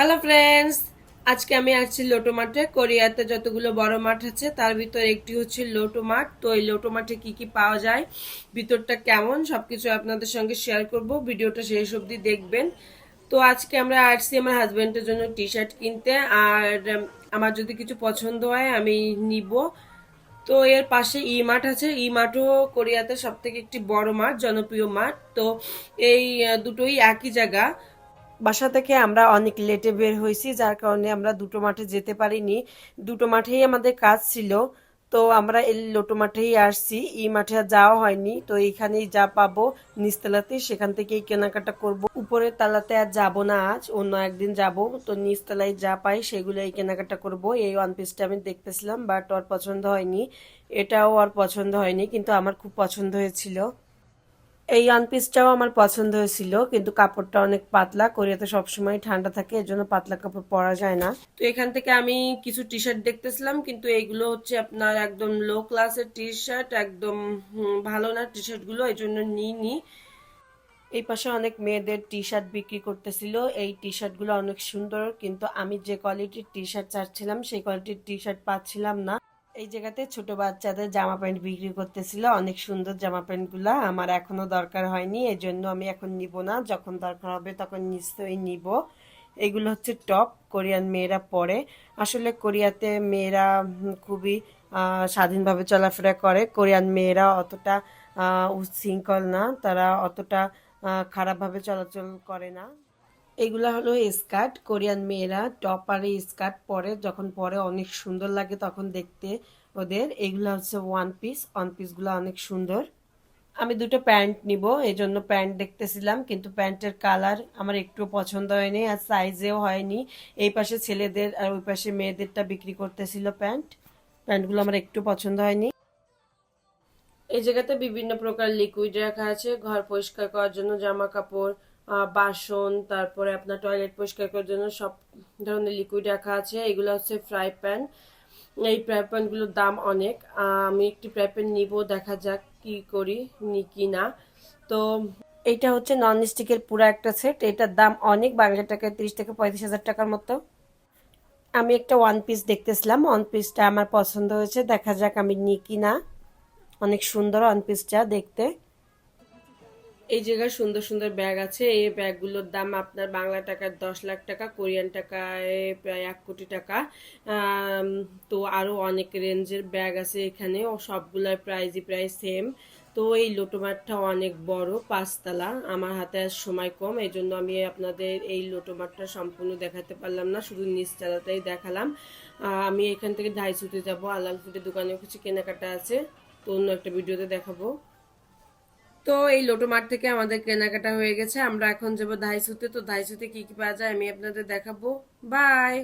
Hello friends আজকে আমি আসছি লোটো মাঠে। কোরিয়াতে যতগুলো বড় মাঠ আছে, তার ভিতর একটি হচ্ছে লোটো মাঠ। তো এই লোটো মাঠে কি কি পাওয়া যায়, ভিতরটা কেমন, সবকিছু আপনাদের সঙ্গে শেয়ার করব। ভিডিওটা শেষ অবধি দেখবেন। তো আজকে আমরা আসছি আমার হাজবেন্ডের জন্য টি শার্ট কিনতে। আর আমার যদি কিছু পছন্দ হয়, আমি নিব। তো এর পাশে ই মাঠ আছে। ই মাঠও কোরিয়াতে সব থেকে একটি বড় মাঠ, জনপ্রিয় মাঠ। তো এই দুটোই একই জায়গা। বাসা থেকে আমরা অনেক লেটে বের হয়েছি, যার কারণে আমরা দুটো মাঠে যেতে পারিনি। দুটো মাঠেই আমাদের কাজ ছিল। তো আমরা এই লোটো মাঠেই আসছি। এই মাঠে যাওয়া হয়নি। তো এইখানেই যা পাবো, নিচতলাতে, সেখান থেকেই কেনাকাটা করব। উপরের তালাতে আর যাব না আজ, অন্য একদিন যাব। তো নিচতলায় যা পাই, সেগুলোই কেনাকাটা করব। এই ওয়ান পিসটা আমি দেখতেছিলাম বাট ওর পছন্দ হয়নি। এটাও ওর পছন্দ হয়নি, কিন্তু আমার খুব পছন্দ হয়েছিল। এই ওয়ান পিসটাও আমার পছন্দ হয়েছিল, কিন্তু কাপড়টা অনেক পাতলা, কোরিয়াতে সবসময় ঠান্ডা থাকে, এর জন্য পাতলা কাপড় পরা যায় না। তো এখান থেকে আমি কিছু টি শার্ট দেখতেছিলাম, কিন্তু এইগুলো হচ্ছে আপনার একদম লো ক্লাসের টি শার্ট একদম ভালো না টি শার্টগুলো, এই জন্য নিইনি। এই পাশে অনেক মেয়েদের টি শার্ট বিক্রি করতেছিল, এই টি শার্টগুলো অনেক সুন্দর, কিন্তু আমি যে কোয়ালিটির টি শার্ট চাচ্ছিলাম, সেই কোয়ালিটির টি শার্ট পাচ্ছিলাম না। এই জায়গাতে ছোট বাচ্চাদের জামা প্যান্ট বিক্রি করতেছিল। অনেক সুন্দর জামা প্যান্টগুলা আমার এখনও দরকার হয়নি এই জন্য আমি এখন নিব না। যখন দরকার হবে তখন নিশ্চয়ই নিব। এগুলো হচ্ছে টপ, কোরিয়ান মেয়েরা পরে। আসলে কোরিয়াতে মেয়েরা খুবই স্বাধীনভাবে চলাফেরা করে। কোরিয়ান মেয়েরা অতটা উচ্ছৃঙ্খল না। তারা অতটা খারাপভাবে চলাচল করে না। এগুলা হলো স্কার্ট, কোরিয়ান মেয়েরা টপ আর স্কার্ট পরে, যখন পরে অনেক সুন্দর লাগে তখন দেখতে ওদের। এগুলো হচ্ছে ওয়ান পিস ওয়ান পিসগুলো অনেক সুন্দর। আমি দুটো প্যান্ট নিব এই জন্য প্যান্ট দেখতেছিলাম, কিন্তু প্যান্টের কালার আমার একটু পছন্দ হয়নি আর সাইজেও হয়নি। এই পাশে ছেলেদের আর ওই পাশে মেয়েদেরটা বিক্রি করতেছিল প্যান্ট। প্যান্টগুলো আমার একটু পছন্দ হয়নি। এই জায়গাতে বিভিন্ন প্রকার লিকুইড রাখা আছে, ঘর পরিষ্কার করার জন্য জামা কাপড় বাসন, তারপরে আপনার টয়লেট পরিষ্কার করার জন্য সব ধরনের লিকুইড রাখা আছে। এগুলো হচ্ছে ফ্রাই প্যান এই ফ্রাই প্যানগুলোর দাম অনেক। আমি একটি ফ্রাই প্যান নিব, দেখা যাক কি করি, নি কি না। তো এইটা হচ্ছে নন স্টিকের পুরো একটা সেট এটার দাম অনেক, বাংলা টাকায় তিরিশ থেকে পঁয়ত্রিশ হাজার টাকার মতো। আমি একটা ওয়ান পিস দেখতেছিলাম। ওয়ান পিসটা আমার পছন্দ হয়েছে। দেখা যাক আমি নিই কি না। অনেক সুন্দর ওয়ান পিসটা দেখতে। এই জায়গায় সুন্দর সুন্দর ব্যাগ আছে। এই ব্যাগগুলোর দাম আপনার বাংলা টাকার দশ লাখ টাকা, কোরিয়ান টাকায় প্রায় এক কোটি টাকা। তো আরও অনেক রেঞ্জের ব্যাগ আছে এখানে। ও সবগুলোর প্রাইজই প্রায় সেম তো এই লোটোমাটটা অনেক বড়, পাঁচতলা। আমার হাতে আর সময় কম এই জন্য আমি আপনাদের এই লোটোমাটটা সম্পূর্ণ দেখাতে পারলাম না, শুধু নিচতলাটাই দেখালাম। আমি এখান থেকে ঢাইসুতে যাব আলাল ফুটের দোকানেও কিছু কেনাকাটা আছে। তো অন্য একটা ভিডিওতে দেখাবো। তো এই লোটো মাঠ থেকে আমাদের কেনাকাটা হয়ে গেছে। আমরা এখন যাব ধাইসুতে তো ধাইসুতে কি কি পাওয়া যায় আমি আপনাদের দেখাবো। বাই!